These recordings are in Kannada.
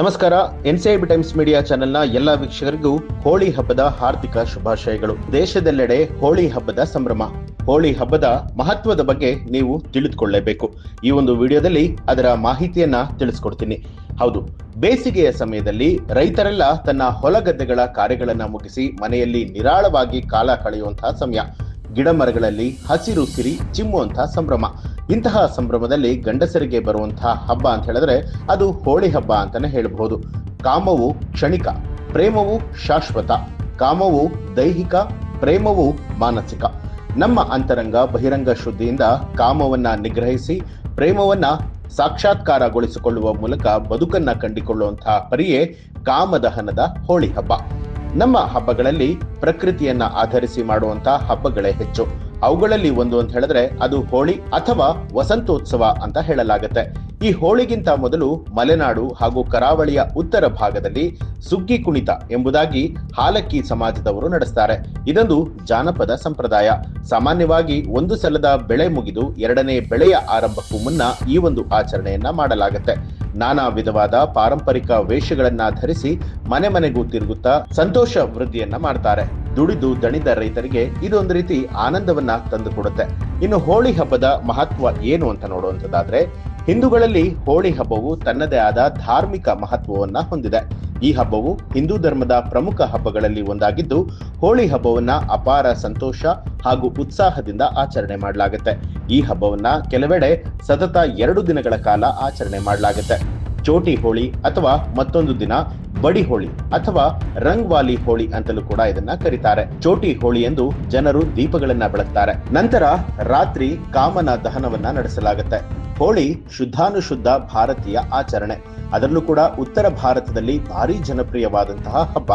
ನಮಸ್ಕಾರ, ಎನ್ಸಿಐಬಿ ಟೈಮ್ಸ್ ಮೀಡಿಯಾ ಚಾನೆಲ್ನ ಎಲ್ಲ ವೀಕ್ಷಕರಿಗೂ ಹೋಳಿ ಹಬ್ಬದ ಹಾರ್ದಿಕ ಶುಭಾಶಯಗಳು. ದೇಶದೆಲ್ಲೆಡೆ ಹೋಳಿ ಹಬ್ಬದ ಸಂಭ್ರಮ. ಹೋಳಿ ಹಬ್ಬದ ಮಹತ್ವದ ಬಗ್ಗೆ ನೀವು ತಿಳಿದುಕೊಳ್ಳಲೇಬೇಕು ಈ ಒಂದು ವಿಡಿಯೋದಲ್ಲಿ ಅದರ ಮಾಹಿತಿಯನ್ನ ತಿಳಿಸ್ಕೊಡ್ತೀನಿ. ಹೌದು, ಬೇಸಿಗೆಯ ಸಮಯದಲ್ಲಿ ರೈತರೆಲ್ಲ ತನ್ನ ಹೊಲಗದ್ದೆಗಳ ಕಾರ್ಯಗಳನ್ನ ಮುಗಿಸಿ ಮನೆಯಲ್ಲಿ ನಿರಾಳವಾಗಿ ಕಾಲ ಕಳೆಯುವಂತಹ ಸಮಯ. ಗಿಡ ಮರಗಳಲ್ಲಿ ಹಸಿರು ಸಿರಿ ಚಿಮ್ಮುವಂತಹ ಸಂಭ್ರಮ. ಇಂತಹ ಸಂಭ್ರಮದಲ್ಲಿ ಗಂಡಸರಿಗೆ ಬರುವಂತಹ ಹಬ್ಬ ಅಂತ ಹೇಳಿದ್ರೆ ಅದು ಹೋಳಿ ಹಬ್ಬ ಅಂತಾನೆ ಹೇಳಬಹುದು. ಕಾಮವು ಕ್ಷಣಿಕ, ಪ್ರೇಮವು ಶಾಶ್ವತ, ಕಾಮವು ದೈಹಿಕ, ಪ್ರೇಮವು ಮಾನಸಿಕ. ನಮ್ಮ ಅಂತರಂಗ ಬಹಿರಂಗ ಶುದ್ಧಿಯಿಂದ ಕಾಮವನ್ನ ನಿಗ್ರಹಿಸಿ, ಪ್ರೇಮವನ್ನ ಸಾಕ್ಷಾತ್ಕಾರಗೊಳಿಸಿಕೊಳ್ಳುವ ಮೂಲಕ ಬದುಕನ್ನ ಕಂಡುಕೊಳ್ಳುವಂತಹ ಪರಿಯೇ ಕಾಮದಹನದ ಹೋಳಿ ಹಬ್ಬ. ನಮ್ಮ ಹಬ್ಬಗಳಲ್ಲಿ ಪ್ರಕೃತಿಯನ್ನ ಆಧರಿಸಿ ಮಾಡುವಂತಹ ಹಬ್ಬಗಳೇ ಹೆಚ್ಚು. ಅವುಗಳಲ್ಲಿ ಒಂದು ಅಂತ ಹೇಳಿದ್ರೆ ಅದು ಹೋಳಿ ಅಥವಾ ವಸಂತೋತ್ಸವ ಅಂತ ಹೇಳಲಾಗುತ್ತೆ. ಈ ಹೋಳಿಗಿಂತ ಮೊದಲು ಮಲೆನಾಡು ಹಾಗೂ ಕರಾವಳಿಯ ಉತ್ತರ ಭಾಗದಲ್ಲಿ ಸುಗ್ಗಿ ಕುಣಿತ ಎಂಬುದಾಗಿ ಹಾಲಕ್ಕಿ ಸಮಾಜದವರು ನಡೆಸ್ತಾರೆ. ಇದೊಂದು ಜಾನಪದ ಸಂಪ್ರದಾಯ. ಸಾಮಾನ್ಯವಾಗಿ ಒಂದು ಸಲದ ಬೆಳೆ ಮುಗಿದು ಎರಡನೇ ಬೆಳೆಯ ಆರಂಭಕ್ಕೂ ಮುನ್ನ ಈ ಒಂದು ಆಚರಣೆಯನ್ನ ಮಾಡಲಾಗುತ್ತೆ. ನಾನಾ ವಿಧವಾದ ಪಾರಂಪರಿಕ ವೇಷಗಳನ್ನ ಧರಿಸಿ ಮನೆ ಮನೆಗೂ ತಿರುಗುತ್ತಾ ಸಂತೋಷ ವೃದ್ಧಿಯನ್ನ ಮಾಡ್ತಾರೆ. ದುಡಿದು ದಣಿದ ರೈತರಿಗೆ ಇದೊಂದು ರೀತಿ ಆನಂದವನ್ನ ತಂದುಕೊಡುತ್ತೆ. ಇನ್ನು ಹೋಳಿ ಹಬ್ಬದ ಮಹತ್ವ ಏನು ಅಂತ ನೋಡುವಂತದ್ದಾದ್ರೆ ಹಿಂದೂಗಳಲ್ಲಿ ಹೋಳಿ ಹಬ್ಬವು ತನ್ನದೇ ಆದ ಧಾರ್ಮಿಕ ಮಹತ್ವವನ್ನ ಹೊಂದಿದೆ. ಈ ಹಬ್ಬವು ಹಿಂದೂ ಧರ್ಮದ ಪ್ರಮುಖ ಹಬ್ಬಗಳಲ್ಲಿ ಒಂದಾಗಿದ್ದು, ಹೋಳಿ ಹಬ್ಬವನ್ನ ಅಪಾರ ಸಂತೋಷ ಹಾಗೂ ಉತ್ಸಾಹದಿಂದ ಆಚರಣೆ ಮಾಡಲಾಗುತ್ತೆ. ಈ ಹಬ್ಬವನ್ನ ಕೆಲವೆಡೆ ಸತತ ಎರಡು ದಿನಗಳ ಕಾಲ ಆಚರಣೆ ಮಾಡಲಾಗುತ್ತೆ. ಚೋಟಿ ಹೋಳಿ ಅಥವಾ ಮತ್ತೊಂದು ದಿನ ಬಡಿ ಹೋಳಿ ಅಥವಾ ರಂಗ್ವಾಲಿ ಹೋಳಿ ಅಂತಲೂ ಕೂಡ ಇದನ್ನ ಕರೀತಾರೆ. ಚೋಟಿ ಹೋಳಿ ಎಂದು ಜನರು ದೀಪಗಳನ್ನ ಬೆಳಗ್ತಾರೆ. ನಂತರ ರಾತ್ರಿ ಕಾಮನ ದಹನವನ್ನ ನಡೆಸಲಾಗುತ್ತೆ. ಹೋಳಿ ಶುದ್ಧಾನುಶುದ್ಧ ಭಾರತೀಯ ಆಚರಣೆ. ಅದರಲ್ಲೂ ಕೂಡ ಉತ್ತರ ಭಾರತದಲ್ಲಿ ಭಾರಿ ಜನಪ್ರಿಯವಾದಂತಹ ಹಬ್ಬ.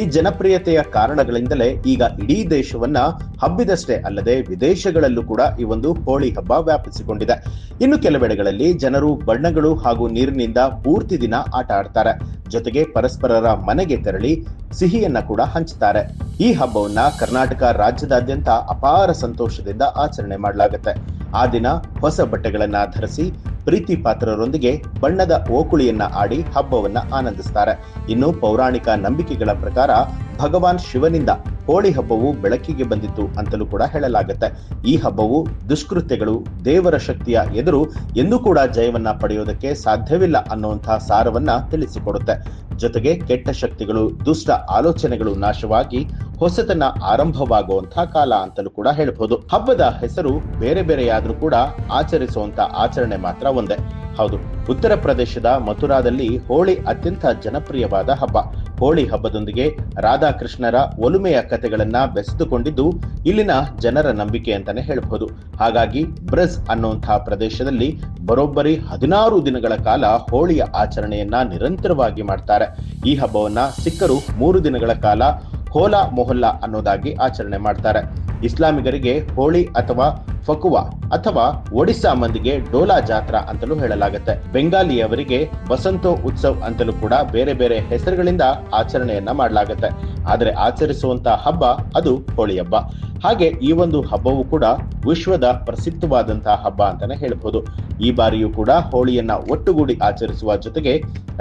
ಈ ಜನಪ್ರಿಯತೆಯ ಕಾರಣಗಳಿಂದಲೇ ಈಗ ಇಡೀ ದೇಶವನ್ನ ಹಬ್ಬಿದಷ್ಟೇ ಅಲ್ಲದೆ ವಿದೇಶಗಳಲ್ಲೂ ಕೂಡ ಈ ಒಂದು ಹೋಳಿ ಹಬ್ಬ ವ್ಯಾಪಿಸಿಕೊಂಡಿದೆ. ಇನ್ನು ಕೆಲವೆಡೆಗಳಲ್ಲಿ ಜನರು ಬಣ್ಣಗಳು ಹಾಗೂ ನೀರಿನಿಂದ ಪೂರ್ತಿ ದಿನ ಆಟ ಆಡ್ತಾರೆ. ಜೊತೆಗೆ ಪರಸ್ಪರರ ಮನೆಗೆ ತೆರಳಿ ಸಿಹಿಯನ್ನ ಕೂಡ ಹಂಚುತ್ತಾರೆ. ಈ ಹಬ್ಬವನ್ನ ಕರ್ನಾಟಕ ರಾಜ್ಯದಾದ್ಯಂತ ಅಪಾರ ಸಂತೋಷದಿಂದ ಆಚರಣೆ ಮಾಡಲಾಗುತ್ತೆ. ಆ ದಿನ ಹೊಸ ಬಟ್ಟೆಗಳನ್ನ ಧರಿಸಿ ಪ್ರೀತಿ ಪಾತ್ರರೊಂದಿಗೆ ಬಣ್ಣದ ಓಕುಳಿಯನ್ನ ಆಡಿ ಹಬ್ಬವನ್ನ ಆನಂದಿಸ್ತಾರೆ. ಇನ್ನು ಪೌರಾಣಿಕ ನಂಬಿಕೆಗಳ ಪ್ರಕಾರ ಭಗವಾನ್ ಶಿವನಿಂದ ಹೋಳಿ ಹಬ್ಬವು ಬೆಳಕಿಗೆ ಬಂದಿತ್ತು ಅಂತಲೂ ಕೂಡ ಹೇಳಲಾಗುತ್ತೆ. ಈ ಹಬ್ಬವು ದುಷ್ಕೃತ್ಯಗಳು, ದೇವರ ಶಕ್ತಿಯ ಎದುರು ಎಂದೂ ಕೂಡ ಜಯವನ್ನ ಪಡೆಯೋದಕ್ಕೆ ಸಾಧ್ಯವಿಲ್ಲ ಅನ್ನುವಂತಹ ಸಾರವನ್ನ ತಿಳಿಸಿಕೊಡುತ್ತೆ. ಜೊತೆಗೆ ಕೆಟ್ಟ ಶಕ್ತಿಗಳು, ದುಷ್ಟ ಆಲೋಚನೆಗಳು ನಾಶವಾಗಿ ಹೊಸತನ ಆರಂಭವಾಗುವಂತಹ ಕಾಲ ಅಂತಲೂ ಕೂಡ ಹೇಳಬಹುದು ಹಬ್ಬದ ಹೆಸರು ಬೇರೆ ಬೇರೆಯಾದ್ರೂ ಕೂಡ ಆಚರಿಸುವಂತ ಆಚರಣೆ ಮಾತ್ರ ಒಂದೇ. ಹೌದು. ಉತ್ತರ ಪ್ರದೇಶದ ಮಥುರಾದಲ್ಲಿ ಹೋಳಿ ಅತ್ಯಂತ ಜನಪ್ರಿಯವಾದ ಹಬ್ಬ. ಹೋಳಿ ಹಬ್ಬದೊಂದಿಗೆ ರಾಧಾಕೃಷ್ಣರ ಒಲುಮೆಯ ಕಥೆಗಳನ್ನ ಬೆಸೆದುಕೊಂಡಿದ್ದು ಇಲ್ಲಿನ ಜನರ ನಂಬಿಕೆ ಅಂತಾನೆ ಹೇಳಬಹುದು. ಹಾಗಾಗಿ ಬ್ರಜ್ ಅನ್ನುವಂತಹ ಪ್ರದೇಶದಲ್ಲಿ ಬರೋಬ್ಬರಿ ಹದಿನಾರು ದಿನಗಳ ಕಾಲ ಹೋಳಿಯ ಆಚರಣೆಯನ್ನ ನಿರಂತರವಾಗಿ ಮಾಡ್ತಾರೆ. ಈ ಹಬ್ಬವನ್ನ ಸಿಕ್ಕರು ಮೂರು ದಿನಗಳ ಕಾಲ ಹೋಲಾ ಮೊಹಲ್ಲಾ ಅನ್ನೋದಾಗಿ ಆಚರಣೆ ಮಾಡ್ತಾರೆ. ಇಸ್ಲಾಮಿಗರಿಗೆ ಹೋಳಿ ಅಥವಾ ಫಕುವಾ ಅಥವಾ ಒಡಿಸ್ಸಾ ಮಂದಿಗೆ ಡೋಲಾ ಜಾತ್ರಾ ಅಂತಲೂ ಹೇಳಲಾಗುತ್ತೆ. ಬೆಂಗಾಲಿಯವರಿಗೆ ಬಸಂತೋ ಉತ್ಸವ್ ಅಂತಲೂ ಕೂಡ ಬೇರೆ ಬೇರೆ ಹೆಸರುಗಳಿಂದ ಆಚರಣೆಯನ್ನ ಮಾಡಲಾಗುತ್ತೆ. ಆದರೆ ಆಚರಿಸುವಂತ ಹಬ್ಬ ಅದು ಹೋಳಿ ಹಬ್ಬ ಹಾಗೆ ಈ ಒಂದು ಹಬ್ಬವು ಕೂಡ ವಿಶ್ವದ ಪ್ರಸಿದ್ಧವಾದಂತಹ ಹಬ್ಬ ಅಂತಾನೆ ಹೇಳಬಹುದು ಈ ಬಾರಿಯೂ ಕೂಡ ಹೋಳಿಯನ್ನ ಒಟ್ಟುಗೂಡಿ ಆಚರಿಸುವ ಜೊತೆಗೆ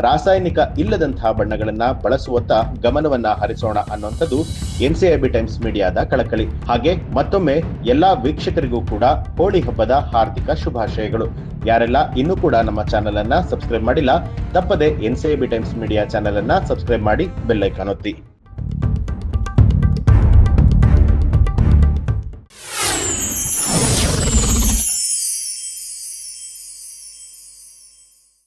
ರಾಸಾಯನಿಕ ಇಲ್ಲದಂತಹ ಬಣ್ಣಗಳನ್ನ ಬಳಸುವತ್ತ ಗಮನವನ್ನ ಹರಿಸೋಣ ಅನ್ನುವಂಥದ್ದು ಎನ್ಸಿಐಬಿ ಟೈಮ್ಸ್ ಮೀಡಿಯಾದ ಕಳಕಳಿ. ಹಾಗೆ ಮತ್ತೊಮ್ಮೆ ಎಲ್ಲಾ ವೀಕ್ಷಕರಿಗೂ ಕೂಡ ಹೋಳಿ ಹಬ್ಬದ ಹಾರ್ದಿಕ ಶುಭಾಶಯಗಳು. ಯಾರೆಲ್ಲ ಇನ್ನೂ ಕೂಡ ನಮ್ಮ ಚಾನೆಲ್ ಅನ್ನ ಸಬ್ಸ್ಕ್ರೈಬ್ ಮಾಡಿಲ್ಲ, ತಪ್ಪದೆ ಎನ್ಸಿಐಬಿ ಟೈಮ್ಸ್ ಮೀಡಿಯಾ ಚಾನೆಲ್ ಅನ್ನ ಸಬ್ಸ್ಕ್ರೈಬ್ ಮಾಡಿ ಬೆಲ್ ಐಕಾನ್ ಒತ್ತಿ.